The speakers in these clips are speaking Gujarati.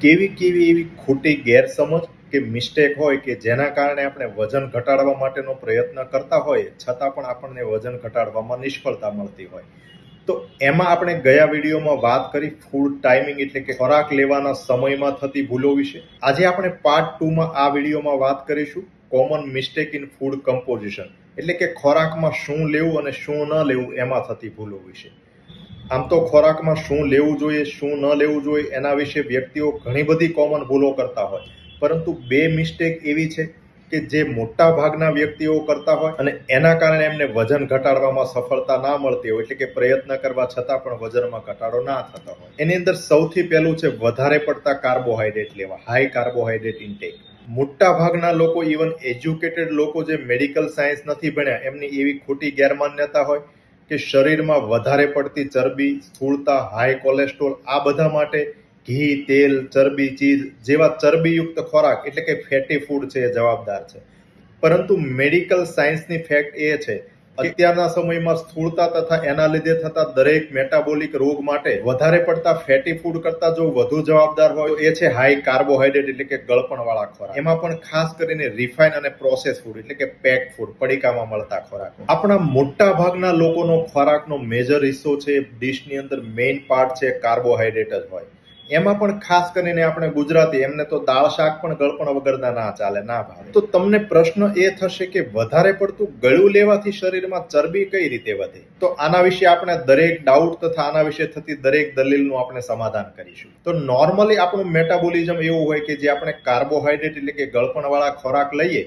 કેવી કેવી એવી ખોટી ગેરસમજ કે મિસ્ટેક હોય કે જેના કારણે આપણે વજન ઘટાડવા માટેનો પ્રયત્ન કરતા હોઈએ, છતાં પણ આપણને વજન ઘટાડવામાં નિષ્ફળતા મળતી હોય. તો એમાં આપણે ગયા વિડીયોમાં વાત કરી ફૂડ ટાઈમિંગ એટલે કે ખોરાક લેવાના સમયમાં થતી ભૂલો વિશે. આજે આપણે પાર્ટ ટુમાં આ વિડીયોમાં વાત કરીશું common mistake in food composition એટલે કે ખોરાકમાં શું લેવું અને શું ન લેવું એમાં થતી ભૂલો વિશે. આમ તો ખોરાકમાં શું લેવું જોઈએ, શું ન લેવું જોઈએ, એના વિશે વ્યક્તિઓ ઘણી બધી કોમન ભૂલો કરતા હોય. પરંતુ બે મિસ્ટેક એવી છે કે જે મોટા ભાગના વ્યક્તિઓ કરતા હોય અને એના કારણે એમને વજન ઘટાડવામાં સફળતા ના મળતી હોય, એટલે કે પ્રયત્ન કરવા છતાં પણ વજનમાં ઘટાડો ના થતો હોય. એની અંદર સૌથી પહેલું છે વધારે પડતા કાર્બોહાઈડ્રેટ લેવા હાઈ કાર્બોહાઈડ્રેટ ઇન્ટેક મોટા ભાગના લોકો ઇવન એજ્યુકેટેડ લોકો જે મેડિકલ સાયન્સ નથી ભણ્યા, એમની એવી ખોટી ગેરમાન્યતા હોય કે શરીરમાં વધારે પડતી ચરબી, સ્થૂળતા હાઈ કોલેસ્ટ્રોલ આ બધા માટે ઘી, તેલ, ચરબી ચીજ જેવા ચરબીયુક્ત ખોરાક એટલે કે ફેટી ફૂડ છે એ જવાબદાર છે. પરંતુ મેડિકલ સાયન્સની ફેક્ટ એ છે અત્યારના સમયમાં સ્થૂળતા તથા એના લીધે થતા દરેક મેટાબોલિક રોગ માટે વધારે પડતા ફેટી ફૂડ કરતા જો વધુ જવાબદાર હોય એ છે હાઈ કાર્બોહાઈડ્રેટ એટલે કે ગળપણવાળા ખોરાક. એમાં પણ ખાસ કરીને રિફાઇન અને પ્રોસેસ ફૂડ એટલે કે પેક ફૂડ પડીકામાં મળતા ખોરાક. આપણા મોટા ભાગના લોકોનો ખોરાકનો મેજર હિસ્સો છે ડીશની અંદર મેઇન પાર્ટ છે કાર્બોહાઈડ્રેટ જ હોય. એમાં પણ ખાસ કરીને આપણે ગુજરાતી, એમને તો દાળ શાક પણ ગળપણ વગરના ના ચાલે, ના ભાવે. તો તમને પ્રશ્ન એ થશે કે વધારે પડતું ગળ્યું લેવાથી શરીરમાં ચરબી કઈ રીતે વધે? તો આના વિશે આપણે દરેક ડાઉટ તથા આના વિશે થતી દરેક દલીલનું આપણે સમાધાન કરીશું. તો નોર્મલી આપણું મેટાબોલિઝમ એવું હોય કે જે આપણે કાર્બોહાઈડ્રેટ એટલે કે ગળપણવાળા ખોરાક લઈએ,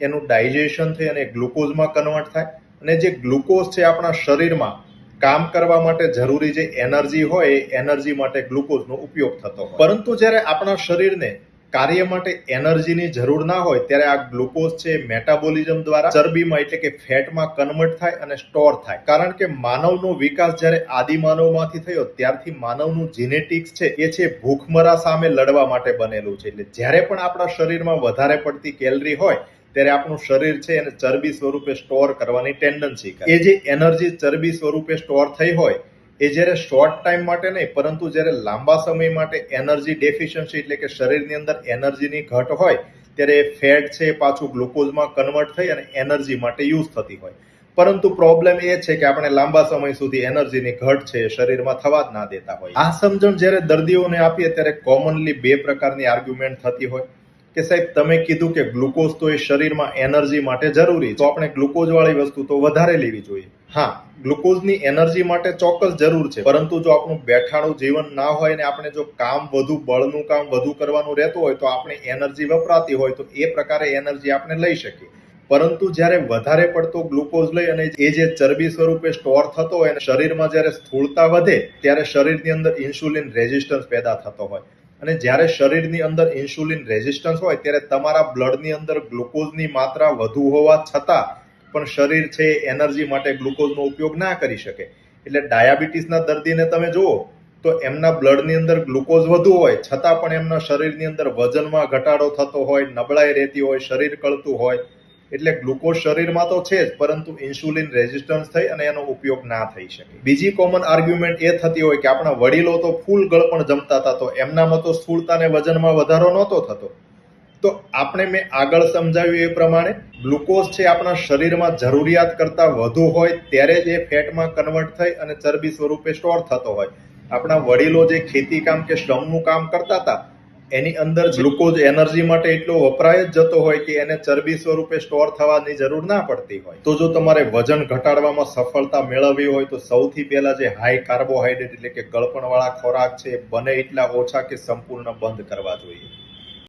એનું ડાયજેશન થઈ અને ગ્લુકોઝમાં કન્વર્ટ થાય. અને જે ગ્લુકોઝ છે આપણા શરીરમાં કામ કરવા માટે જરૂરી જે એનર્જી હોય એ એનર્જી માટે ગ્લુકોઝનો ઉપયોગ થતો હોય. પરંતુ જ્યારે આપણા શરીરને કાર્ય માટે એનર્જીની જરૂર ના હોય, ત્યારે આ ગ્લુકોઝ છે મેટાબોલિઝમ દ્વારા ચરબીમાં એટલે કે ફેટમાં કન્વર્ટ થાય અને સ્ટોર થાય. કારણ કે માનવનો વિકાસ જ્યારે આદિ માનવમાંથી થયો, ત્યારથી માનવનું જીનેટિક્સ છે એ છે ભૂખમરા સામે લડવા માટે બનેલું છે. એટલે જ્યારે પણ આપણા શરીરમાં વધારે પડતી કેલરી હોય ત્યારે આપણું શરીર છે એને ચરબી સ્વરૂપે સ્ટોર કરવાની ટેન્ડન્સી એ જે એનર્જી ચરબી સ્વરૂપે સ્ટોર થઈ હોય, એ જ્યારે શોર્ટ ટાઈમ માટે નહીં, પરંતુ જ્યારે લાંબા સમય માટે એનર્જી ડેફિશિયન્સી એટલે કે શરીરની અંદર એનર્જીની ઘટ હોય, ત્યારે ફેટ છે પાછું ગ્લુકોઝમાં કન્વર્ટ થઈ અને એનર્જી માટે યુઝ થતી હોય. પરંતુ પ્રોબ્લેમ એ છે કે આપણે લાંબા સમય સુધી એનર્જીની ઘટ છે શરીરમાં થવા જ ના દેતા હોય. આ સમજણ જ્યારે દર્દીઓને આપીએ, ત્યારે કોમનલી બે પ્રકારની આર્ગ્યુમેન્ટ થતી હોય. કે સાહેબ, તમે કીધું કે ગ્લુકોઝ તો એ શરીરમાં એનર્જી માટે જરૂરી તો આપણે ગ્લુકોઝ વાળી વસ્તુ તો વધારે લેવી જોઈએ. હા, ગ્લુકોઝની એનર્જી માટે ચોક્કસ જરૂર છે. પરંતુ જો આપણું બેઠાણું જીવન ના હોય ને આપણે જો કામ વધુ, બળનું કામ વધુ કરવાનું રહેતું હોય, તો આપણે એનર્જી વપરાતી હોય, તો એ પ્રકારે એનર્જી આપણે લઈ શકીએ. પરંતુ જ્યારે વધારે પડતો ગ્લુકોઝ લઈ અને એ જે ચરબી સ્વરૂપે સ્ટોર થતો હોય અને શરીરમાં જ્યારે સ્થૂળતા વધે, ત્યારે શરીરની અંદર ઇન્સ્યુલિન રેઝિસ્ટન્સ પેદા થતો હોય. અને જ્યારે શરીરની અંદર ઇન્સ્યુલિન રેઝિસ્ટન્સ હોય, ત્યારે તમારા બ્લડની અંદર ગ્લુકોઝની માત્રા વધુ હોવા છતાં પણ શરીર છે એનર્જી માટે ગ્લુકોઝનો ઉપયોગ ના કરી શકે. એટલે ડાયાબિટીસના દર્દીને તમે જુઓ, તો એમના બ્લડની અંદર ગ્લુકોઝ વધુ હોય, છતાં પણ એમના શરીરની અંદર વજનમાં ઘટાડો થતો હોય, નબળાઈ રહેતી હોય, શરીર કળતું હોય એટલે ગ્લુકોઝ શરીરમાં તો છે જ, પરંતુ ઇન્સ્યુલિન રેઝિસ્ટન્સ થઈ અને એનો ઉપયોગ ના થઈ શકે. બીજી કોમન આર્ગ્યુમેન્ટ એ થતી હોય કે આપણા વડીલો તો ફૂલ ગળપણ જમતા હતા, તો એમનામાં તો સ્થૂળતાને વજનમાં વધારો નહોતો થતો. તો આપણે મેં આગળ સમજાવ્યું એ પ્રમાણે, ગ્લુકોઝ છે આપણા શરીરમાં જરૂરિયાત કરતાં વધુ હોય, ત્યારે જ એ ફેટમાં કન્વર્ટ થઈ અને ચરબી સ્વરૂપે સ્ટોર થતો હોય. આપણા વડીલો જે ખેતી કામ કે શ્રમનું કામ કરતા હતા એની અંદર ગ્લુકોઝ એનર્જી માટે એટલો વપરાય જ જતો હોય કે એને ચરબી સ્વરૂપે સ્ટોર થવાની જરૂર ના પડતી હોય. તો જો તમારે વજન ઘટાડવામાં સફળતા મેળવવી હોય તો સૌથી પહેલા જે હાઈ કાર્બોહાઈડ્રેટ એટલે કે ગળપણવાળા ખોરાક છે બને એટલા ઓછા કે સંપૂર્ણ બંધ કરવા જોઈએ.